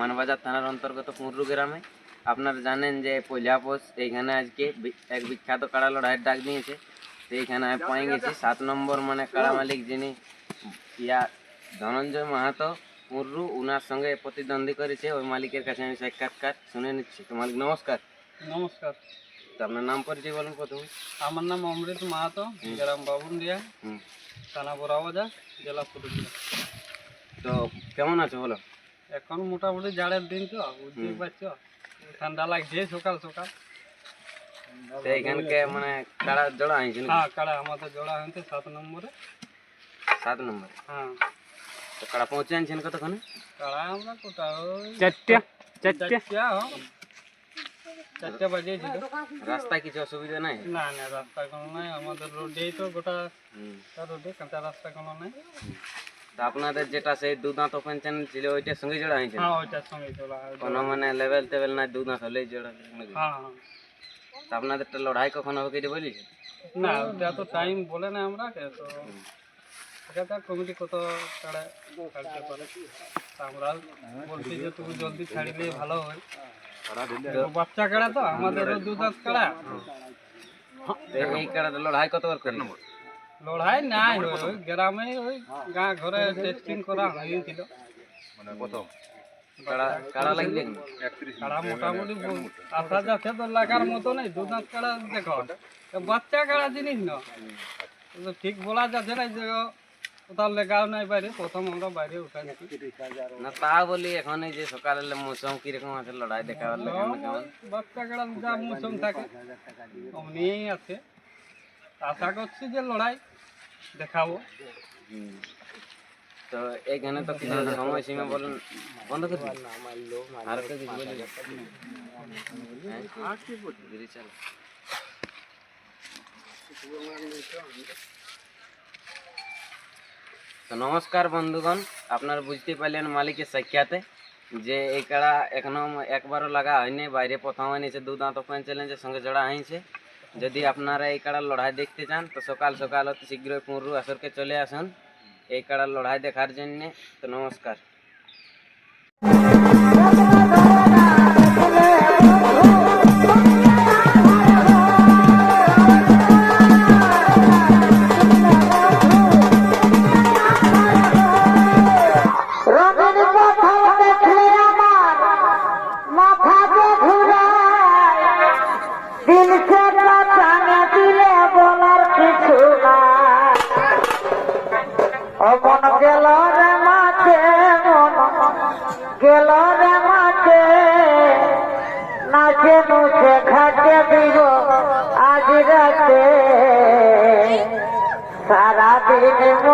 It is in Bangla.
মানবাজার থানার অন্তর্গত পুরু গ্রামে। আপনারা জানেন যে পয়লা পোষ এইখানে আজকে এক বিখ্যাত কাড়া লড়াইয়ের ডাক দিয়েছে। তো এইখানে আমি পাই গেছি সাত নম্বর মানে কাড়া মালিক যিনি ইয়া ধনঞ্জয় মাহাতো মুর্রু উনার সঙ্গে প্রতিদ্বন্দ্বী করেছে। ওই মালিকের কাছে আমি সাক্ষাৎকার শুনে নিচ্ছি। তো মালিক নমস্কার। নমস্কার। তো আপনার নাম পরিচয় বলুন প্রথমে। আমার নাম অমৃত মাহাতো গ্রাম বাবুন্ডিয়া থানা বড়াবাজার জেলা পুরুলিয়া। তো কেমন আছো বলো? এখন মোটামুটি জাড়ের দিন তো বুঝতেই পারছ। ঠান্ডা লাগছে সকাল সকাল। তো এইখানকে মানে কাড়া জোড়া হয়েছে? হ্যাঁ কাড়া আমাদের জোড়া হয়েছে সাত নম্বরে। সাত নম্বর? হ্যাঁ। তো কাড়া পৌঁছে আনছেন কতক্ষণে? কাড়া আমরা কোটা চারটে চারটে। চারটে বাজিয়েছিল। রাস্তায় কিছু অসুবিধা নাই? না না রাস্তা কোনো নাই। আমাদের রোডেই তো গোটা রোডে কাঁচা রাস্তা কোনো নাই। তো আপনাদের যেটা সেই দু দাঁত ওপেন চ্যানেল ছিল ওইটার সঙ্গে জোড়া হয়েছে? হ্যাঁ ওইটার সঙ্গে চলা কোনো মানে লেভেল টেবেল নাই দু দাঁত হলেই জোড়া? হ্যাঁ হ্যাঁ। তো আপনাদেরটা লড়াই কখন হবে কেটে বলিস? না ওটা তো টাইম বলে না আমরা তো এটা কমিটি কত কাড়া ছাড়তে পারে। আমরা বলছি যে তুমি জলদি ছাড়িলে ভালো হয় বাচ্চা কাড়া তো আমাদেরও দু দাঁত কাড়া। এই কাড়াটা লড়াই কতবার করি লড়াই নাই হয়, ওই গ্রামে ওই গাঁ ঘরে টেস্টিং করা হয়েছিল কাড়া কাড়া লাগবে কাড়া মোটামুটি আসা যাচ্ছে তো লাগার মতো নেই দু দাঁত কাড়া দেখো। বাচ্চা কাড়া জিনিস না। ঠিক বলা যাচ্ছে না যে কোথাও লেগাও নাই বাইরে প্রথম আমরা বাইরে উঠাই না তা বলি এখন এই যে সকালে মৌসুম কীরকম আছে লড়াই দেখাবার লাগে বাচ্চা কাড়া যা মৌসুম থাকে আছে। আশা করছি যে লড়াই দেখাবো হুম। তো এইখানে তো কিছু সময় সীমা বলেন, বন্ধ করে দিন। আর একটা কিছু বলি হ্যাঁ? দিদি চলো। তো নমস্কার বন্ধুগণ, আপনারা বুঝতে পারলেন মালিকের সাক্ষাতে যে এই কাড়া এখনও একবারও লাগা হয়নি, বাইরে প্রথম আনিছে দু দাঁত ওপেন চ্যালেঞ্জের সঙ্গে জড়া হয়েছে যদি আপনারা এই কাড়ার লড়াই দেখতে চান, তো সকাল সকাল অতি শীঘ্রই পুরু আসরকে চলে আসুন। এই কাড়ার লড়াই দেখার জন্যে তো নমস্কার। Yeah.